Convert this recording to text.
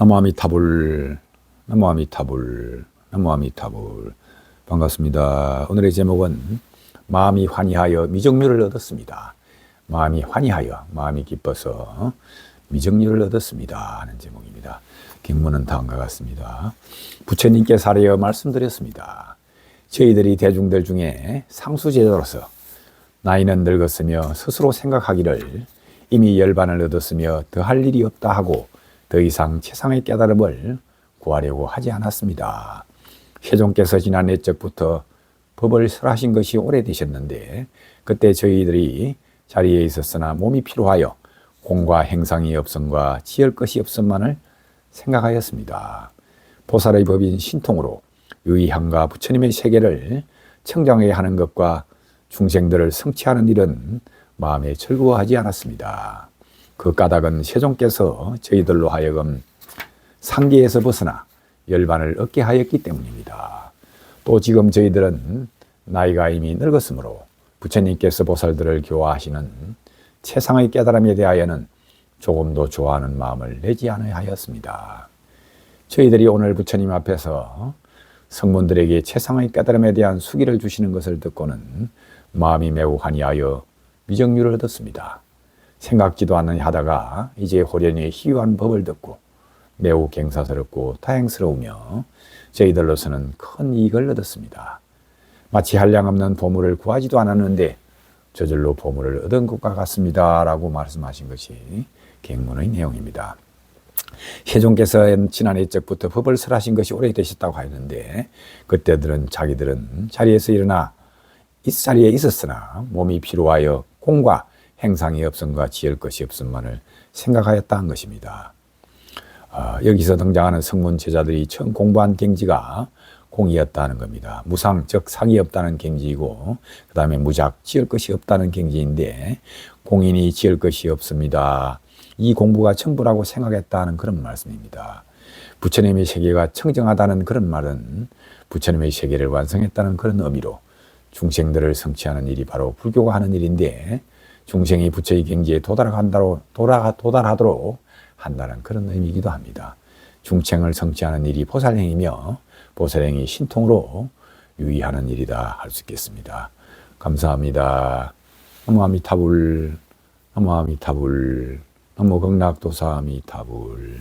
나무아미타불, 나무아미타불, 나무아미타불. 반갑습니다. 오늘의 제목은 마음이 환희하여 미정률을 얻었습니다. 마음이 환희하여, 마음이 기뻐서 미정률을 얻었습니다. 하는 제목입니다. 경문은 다음과 같습니다. 부처님께 사례어 말씀드렸습니다. 저희들이 대중들 중에 상수제자로서 나이는 늙었으며 스스로 생각하기를 이미 열반을 얻었으며 더할 일이 없다 하고 더 이상 최상의 깨달음을 구하려고 하지 않았습니다. 세종께서 지난 내적부터 법을 설하신 것이 오래되셨는데 그때 저희들이 자리에 있었으나 몸이 피로하여 공과 행상이 없음과 지을 것이 없음만을 생각하였습니다. 보살의 법인 신통으로 의향과 부처님의 세계를 청정해야 하는 것과 중생들을 성취하는 일은 마음에 즐거워하지 않았습니다. 그 까닭은 세종께서 저희들로 하여금 상계에서 벗어나 열반을 얻게 하였기 때문입니다. 또 지금 저희들은 나이가 이미 늙었으므로 부처님께서 보살들을 교화하시는 최상의 깨달음에 대하여는 조금도 좋아하는 마음을 내지 않아야 하였습니다. 저희들이 오늘 부처님 앞에서 성문들에게 최상의 깨달음에 대한 수기를 주시는 것을 듣고는 마음이 매우 환희하여 미정률을 얻었습니다. 생각지도 않는 하다가 이제 호련히 희유한 법을 듣고 매우 갱사스럽고 다행스러우며 저희들로서는 큰 이익을 얻었습니다. 마치 한량없는 보물을 구하지도 않았는데 저절로 보물을 얻은 것과 같습니다. 라고 말씀하신 것이 갱문의 내용입니다. 세종께서 지난해 적부터 법을 설하신 것이 오래되셨다고 하였는데 그때들은 자기들은 자리에서 일어나 이 자리에 있었으나 몸이 피로하여 공과 행상이 없음과 지을 것이 없음만을 생각하였다는 것입니다. 어, 여기서 등장하는 성문 제자들이 처음 공부한 경지가 공이었다는 겁니다. 무상, 즉 상이 없다는 경지이고 그 다음에 무작, 지을 것이 없다는 경지인데 공인이 지을 것이 없습니다. 이 공부가 천부라고 생각했다는 그런 말씀입니다. 부처님의 세계가 청정하다는 그런 말은 부처님의 세계를 완성했다는 그런 의미로 중생들을 성취하는 일이 바로 불교가 하는 일인데 중생이 부처의 경지에 도달한다로 도달, 도달하도록 한다는 그런 의미이기도 합니다. 중생을 성취하는 일이 보살행이며 보살행이 신통으로 유의하는 일이다 할 수 있겠습니다. 감사합니다. 너무 아미타불, 너무 아미타불, 너무 극락도사 아미타불.